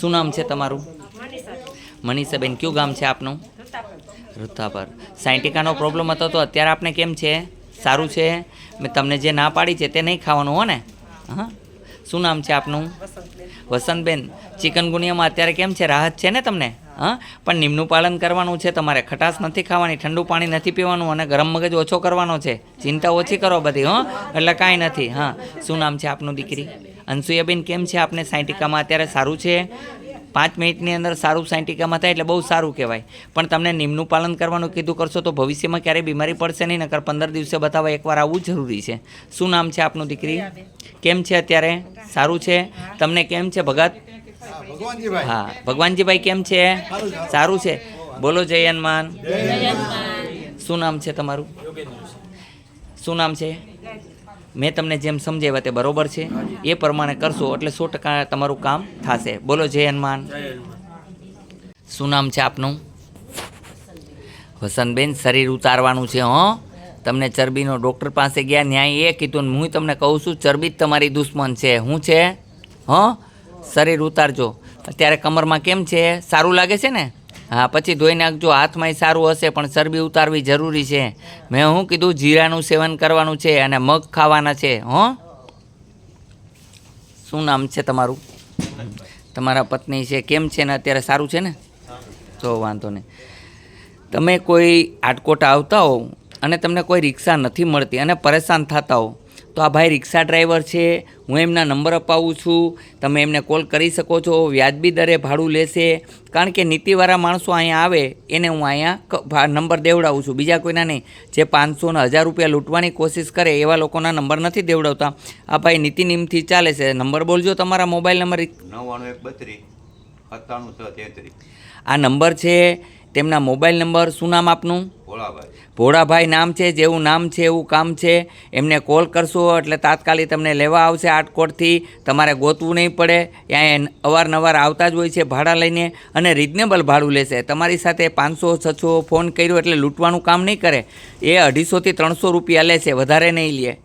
શું નામ છે તમારું? મનીષાબેન. કયું ગામ છે આપનું? પર સાયન્ટિકાનો પ્રોબ્લેમ હતો તો અત્યારે આપને કેમ છે? સારું છે? મેં તમને જે ના પાડી છે તે નહીં ખાવાનું હો ને હા. શું નામ છે આપનું? વસંતબેન. ચિકનગુનિયામાં અત્યારે કેમ છે? રાહત છે ને તમને? હા? પણ નિમનું પાલન કરવાનું છે તમારે. ખટાશ નથી ખાવાની, ઠંડુ પાણી નથી પીવાનું અને ગરમ મગજ ઓછો કરવાનો છે. ચિંતા ઓછી કરો બધી, હં. એટલે કાંઈ નથી, હા. શું નામ છે આપનું દીકરી? અનસુયાબેન કેમ છે? આપને સાયન્ટિકામાં અત્યારે સારું છે? પાંચ મિનિટની અંદર સારું સાયન્ટિકામાં થાય એટલે બહુ સારું કહેવાય. પણ તમને નિમનું પાલન કરવાનું કીધું કરશો તો ભવિષ્યમાં ક્યારેય બીમારી પડશે નહીં નકર પંદર દિવસે બતાવવા એકવાર આવવું જરૂરી છે. શું નામ છે આપનું દીકરી? કેમ છે અત્યારે? સારું છે? તમને કેમ છે ભગત? હા ભગવાનજીભાઈ કેમ છે? સારું છે? બોલો જય હનુમાન. શું નામ છે તમારું? શું નામ છે? મેં તમને જેમ સમજાવ્યા તે બરોબર છે. એ પ્રમાણે કરશો એટલે સો ટકા તમારું કામ થશે. બોલો જય હનુમાન. શું નામ છે આપનું? વસંતબેન શરીર ઉતારવાનું છે હં. તમને ચરબીનો ડૉક્ટર પાસે ગયા ન્યાય એ કીધું હું તમને કહું છું ચરબી જ તમારી દુશ્મન છે. શું છે? હં? શરીર ઉતારજો. અત્યારે કમરમાં કેમ છે? સારું લાગે છે ને? હા, પછી ધોઈ નાખજો હાથમાંય સારું હશે, પણ ચરબી ઉતારવી જરૂરી છે. મેં શું કીધું જીરાનું સેવન કરવાનું છે અને મગ ખાવાના છે, હં? શું નામ છે તમારું? તમારા પત્ની છે, કેમ છે ને? અત્યારે સારું છે ને? તો વાંધો નહીં. તમે કોઈ આટકોટ આવતા હો અને તમને કોઈ રિક્ષા નથી મળતી અને પરેશાન થતા હો તો આ ભાઈ રિક્ષા ડ્રાઈવર છે, હું એમના નંબર અપાવું છું. તમે એમને કોલ કરી શકો છો, વ્યાજબી દરે ભાડું લેશે. કારણ કે નીતિવાળા માણસો અહીંયા આવે, એને હું અહીંયા નંબર દેવડાવું છું. બીજા કોઈના નહીં. જે પાંચસો ને હજાર રૂપિયા લૂંટવાની કોશિશ કરે, એવા લોકોના નંબર નથી દેવડાવતા. આ ભાઈ નીતિ નિયમથી ચાલે છે. નંબર બોલજો તમારા મોબાઈલ નંબર. નવ્વાણું એક બત્રીસ. સત્તાણું છ તેત્રીસ. આ નંબર છે તેમના મોબાઈલ નંબર શું નામ આપનું? ભોળાભાઈ. ભોળાભાઈ નામ છે જેવું નામ છે એવું કામ છે. એમને કોલ કરશો એટલે તાત્કાલિક તમને લેવા આવશે આટકોટથી તમારે ગોતવું નહીં પડે. ત્યાં અવારનવાર આવતા જ હોય છે ભાડા લઈને અને રિઝનેબલ ભાડું લેશે. તમારી સાથે પાંચસો છસો ફોન કર્યો એટલે લૂંટવાનું કામ નહીં કરે. એ અઢીસોથી ત્રણસો રૂપિયા લે છે વધારે નહીં લે.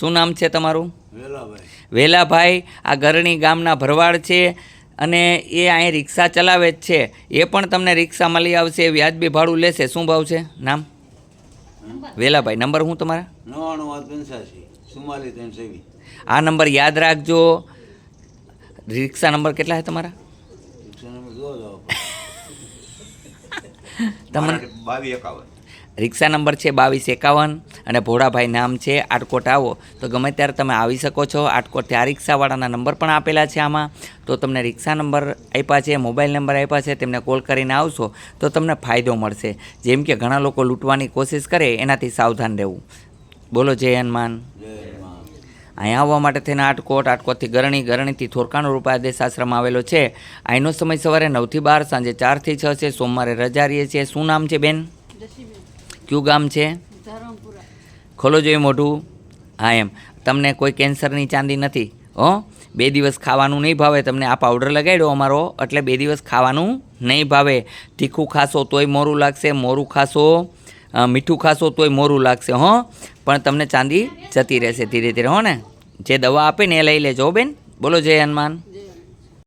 શું નામ છે તમારું? વેલાભાઈ. વેલાભાઈ. આ ગરણી ગામના ભરવાડ છે. અને એ અહીં રિક્ષા ચલાવે જ છે. એ પણ તમને રિક્ષા મળી આવશે વ્યાજબી ભાડું લેશે. શું ભાવ છે? નામ? વેલાભાઈ નંબર શું તમારા? આ નંબર યાદ રાખજો. રિક્ષા નંબર કેટલા છે તમારા? તમને રિક્ષા નંબર છે બાવીસ એકાવન. અને ભોળાભાઈ નામ છે આટકોટ આવો. તો ગમે ત્યારે તમે આવી શકો છો આટકોટથી આ રિક્ષાવાળાના નંબર પણ આપેલા છે આમાં. તો તમને રિક્ષા નંબર આપ્યા છે મોબાઈલ નંબર આપ્યા છે તેમને કોલ કરીને આવશો તો તમને ફાયદો મળશે. જેમ કે ઘણા લોકો લૂંટવાની કોશિશ કરે એનાથી સાવધાન રહેવું. બોલો જય હનુમાન. અહીંયા આવવા માટે થઈને આટકોટ આટકોટથી ગરણી ગરણીથી થોરકાનો રૂપાદેશ આશ્રમ આવેલો છે. અહીંનો સમય સવારે નવથી બાર સાંજે ચારથી છ છે સોમવારે રજા રહીએ છીએ. શું નામ છે બેન? કયું ગામ છે? ખોલો જોઈએ મોઢું. હા, એમ. તમને કોઈ કેન્સરની ચાંદી નથી, હો? બે દિવસ ખાવાનું નહીં ભાવે, તમને આ પાવડર લગાડ્યો અમારો, એટલે બે દિવસ ખાવાનું નહીં ભાવે. તીખું ખાશો તોય મોરું લાગશે, મોરું ખાશો મીઠું ખાશો તોય મોરું લાગશે, હો? પણ તમને ચાંદી જતી રહેશે ધીરે ધીરે, હો ને? જે દવા આપે ને એ લઈ લેજો બેન. બોલો, જય હનુમાન.